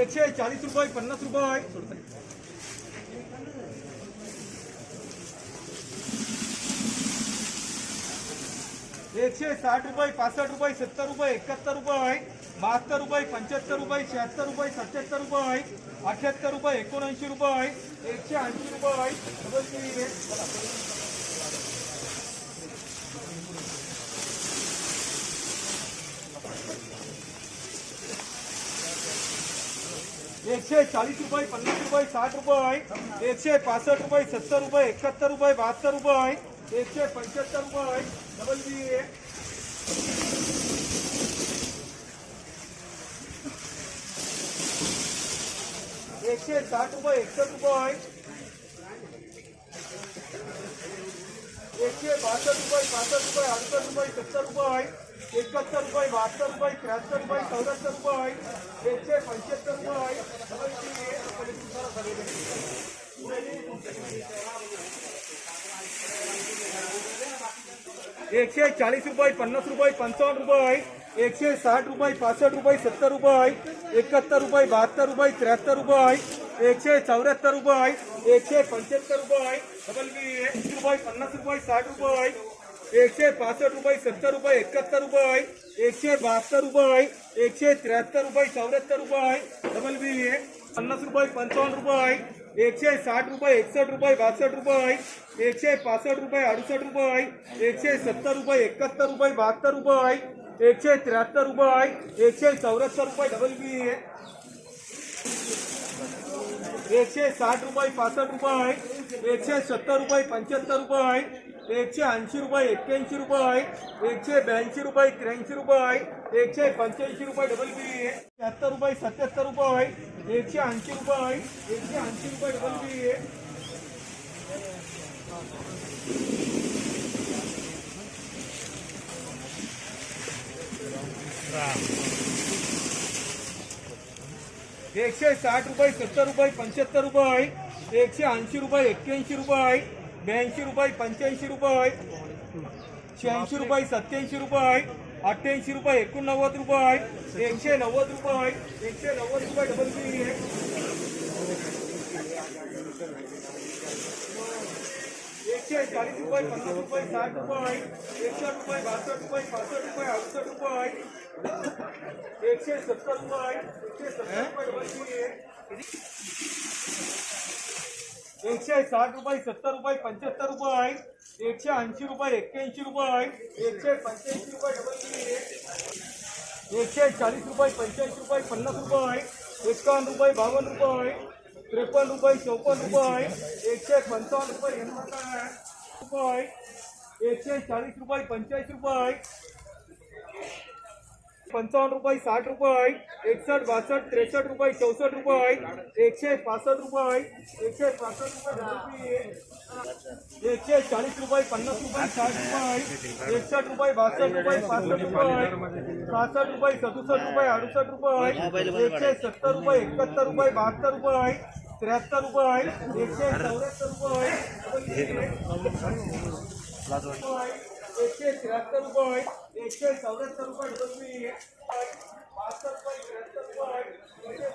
एकशे चाळीस रुपये पन्नास रुपये. एकशे साठ रुपये पासष्ट रुपये सत्तर रुपये एकाहत्तर रुपये बहात्तर रुपये पंच्याहत्तर रुपये शहात्तर रुपये सत्याहत्तर रुपये अठ्याहत्तर रुपये एकोणऐंशी रुपये एकशे ऐंशी रुपये. એકસો ચાલીસ રૂપિયા પંદર રૂપિયા સાત રૂપિયા એકસો પાસઠ રૂપિયા સત્તર રૂપિયા એકોતર રૂપિયા બહાત્તર રૂપિયા એકસો પંચોતેર રૂપિયા ડબલ બી એ એકસો સાઠ રૂપિયા એકસઠ રૂપિયા એકસો બાસઠ રૂપિયા પાસઠ રૂપિયા અડસઠ રૂપિયા સત્તર રૂપિયા एकाहत्तर रुपये, बहात्तर रुपये, त्र्याहत्तर रुपये, चौऱ्याहत्तर रुपये एकशे पंच्याहत्तर रुपये एकशे चाळीस रुपये, पन्नास रुपये, पंचावन्न रुपये एकशे साठ रुपये, पासष्ट रुपये, सत्तर रुपये एकाहत्तर रुपये, बहात्तर रुपये, त्र्याहत्तर रुपये एकशे चौऱ्याहत्तर रुपये एकशे पंच्याहत्तर रुपये डबल बी रुपये, पन्नास रुपये, साठ रुपये એકસો પાસઠ રૂપિયા સત્તર રૂપિયા એકાત્તર રૂપિયા હોય એકસો બાસઠ રૂપિયા હોય એકસો ત્રેહત્તર રૂપિયા ચોરેત્તર રૂપિયા હોય ડબલ બી એ પન્નાસ રૂપિયા પંચાવન રૂપિયા હોય એકસો સાઠ રૂપિયા એકસઠ રૂપિયા બાસઠ રૂપિયા હોય એકસો પાસઠ રૂપિયા અડસઠ રૂપિયા હોય એકસો સત્તર રૂપિયા એકાત્તર રૂપિયા બહાત્તર રૂપિયા હોય એકસો ત્રેહત્તર રૂપિયા હોય એકસો ચોરસર રૂપિયા ડબલ બી એ એકસો સાઠ રૂપિયા પાસઠ રૂપિયા હોય એકસો સત્તર રૂપિયા પંચોતેર રૂપિયા હોય एकशे ऐंशी रुपये एक्क्याऐंशी रुपये एकशे ब्याऐंशी रुपये त्र्याऐंशी रुपये एकशे पंच्याऐंशी रुपये डबल बी शहात्तर रुपये सत्याहत्तर रुपये एकशे ऐंशी रुपये एकशे ऐंशी रुपये डबल बी एकशे साठ रुपये सत्तर रुपये पंच्याहत्तर रुपये एकशे ऐंशी रुपये एक्क्याऐंशी रुपये ब्याऐंशी रुपये पंच्याऐंशी रुपये. शहाऐंशी रुपये सत्याऐंशी रुपये. अठ्ठ्याऐंशी रुपये एकोणनव्वद रुपये. एकशे नव्वद रुपये. एकशे नव्वद रुपये डबल बी एकशे चाळीस रुपये पन्नास रुपये साठ रुपये. एकशे रुपये बासष्ट रुपये पासष्ट रुपये अडुसष्ट रुपये. एकशे सत्तर रुपये. एकशे सत्तर रुपये डबल बी एकशे साठ रुपये सत्तर रुपये पंच्याहत्तर रुपये एकशे ऐंशी रुपये एक्क्याऐंशी रुपये एकशे पंच्याऐंशी रुपये डबल बी e एकशे चाळीस रुपये पंच्याऐंशी रुपये पन्नास रुपये एकावन्न रुपये बावन्न रुपये त्रेपन्न रुपये चौपन्न रुपये एकशे पंचावन्न रुपये रुपये रुपये एकशे चाळीस रुपये पंच्याऐंशी रुपये પંચાવન રૂપિયા સાઠ રૂપિયા એકસઠ, બાસઠ, ત્રેસઠ રૂપિયા ચૌસઠ રૂપિયા એકસો પાસઠ રૂપિયા એકસો પાસઠ રૂપિયા એકસો ચાલીસ રૂપિયા પન્નાસ રૂપિયા સાઠ રૂપિયા એકસઠ રૂપિયા બાસઠ રૂપિયા પાસઠ રૂપિયા પાસઠ રૂપિયા સદુસઠ રૂપિયા અડુસઠ રૂપિયા એકસો સત્તર રૂપિયા એકોતર રૂપિયા બહાત્તર રૂપિયા ત્રેહત્તર રૂપિયા એકસો ચોરાત્તર રૂપિયા એકસો ત્રેહત્તર રૂપિયા एकशे चौऱ्याहत्तर पॉईंट बत्तीस पासष्ट पॉईंट त्र्याहत्तर पॉईंट म्हणजे